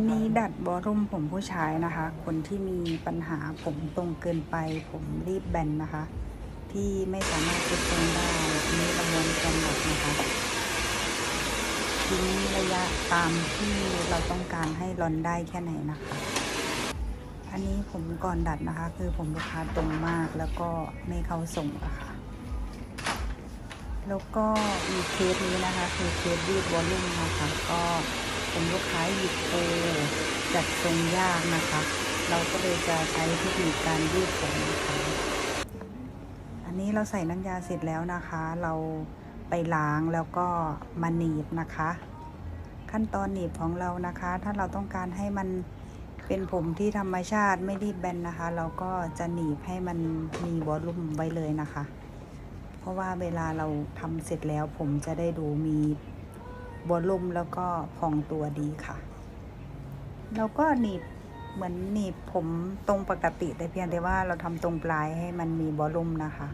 นนี้ดัดบอรุ่มผมผู้ชายนะคะ คนที่มีปัญหาผมตรงเกินไป ผมรีบแบนนะคะ ที่ไม่สามารถติดตรงได้อันนี้เราม้วนกันดัดนะคะทิ้งระยะตามที่เราต้องการให้รอนได้แค่ไหนนะคะ อันนี้ผมก่อนดัดนะคะ คือผมลูกค้าตรงมากแล้วก็ไม่เข้าส่งอะคะแล้วก็มีเคสนี้นะคะ คือเคสยืดวอลลุ่มนะคะก็ เป็นลูกค้าหยิบโตจัดทรงยากนะคะ เราก็เลยจะใช้เทคนิคการยืดผมนะคะอันนี้เราใส่น้ำยาเสร็จแล้วนะคะ เราไปล้างแล้วก็มาหนีบนะคะ ขั้นตอนหนีบของเรานะคะ ถ้าเราต้องการให้มันเป็นผมที่ธรรมชาติไม่รีบแบนนะคะ เราก็จะหนีบให้มันมีวอลลุ่มไว้เลยนะคะ เพราะว่าเวลาเราทำเสร็จแล้วผมจะได้ดูมี วอลลุ่มแล้วก็พองตัวดีค่ะเราก็หนีบเหมือนหนีบผมตรงปกติแต่เพียงแต่ว่าเราทำตรงปลายให้มันมีวอลลุ่มนะคะ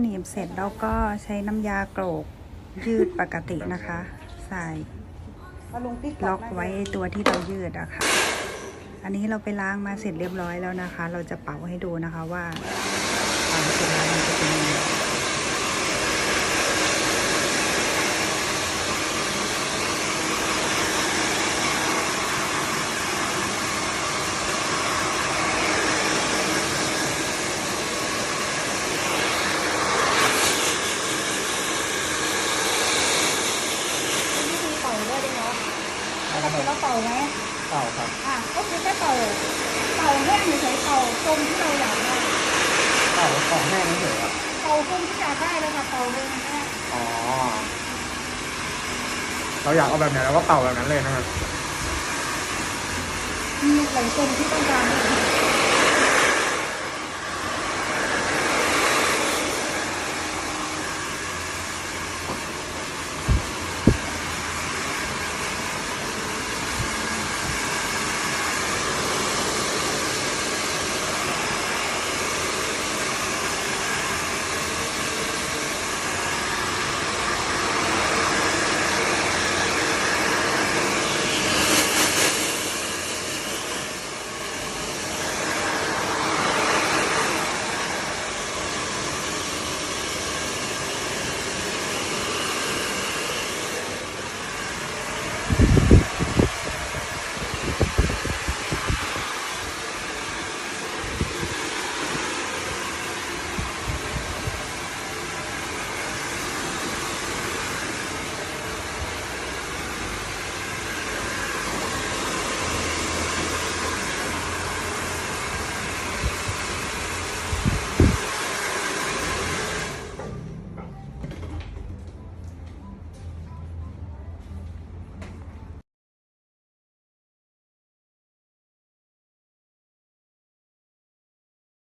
หนีบเสร็จเราก็ใช้น้ำยาโกรกยืดปกตินะคะ ใส่ล็อกไว้ตัวที่เรายืดอะค่ะ อันนี้เราไปล้างมาเสร็จเรียบร้อยแล้วนะคะ เราจะเป่าให้ดูนะคะว่าเป่ามสร็จแล้วมันจะเป็นยังไงวิธีเป่าด้วยดีเนาะปกติเราเป่าไหม เต่าครับอะก็คือแค่เป่าเป่าแห้งเฉยๆเป่าตรงที่เราอยากได้เต่าของแห้งเฉยๆครับเป่าตรงที่อยากได้เลยค่ะเป่าเลยนะแม่อ๋อเราอยากเอาแบบไหนเราก็เป่าแบบนั้นเลยนะครับมีหลายตรงที่ต้องการเลย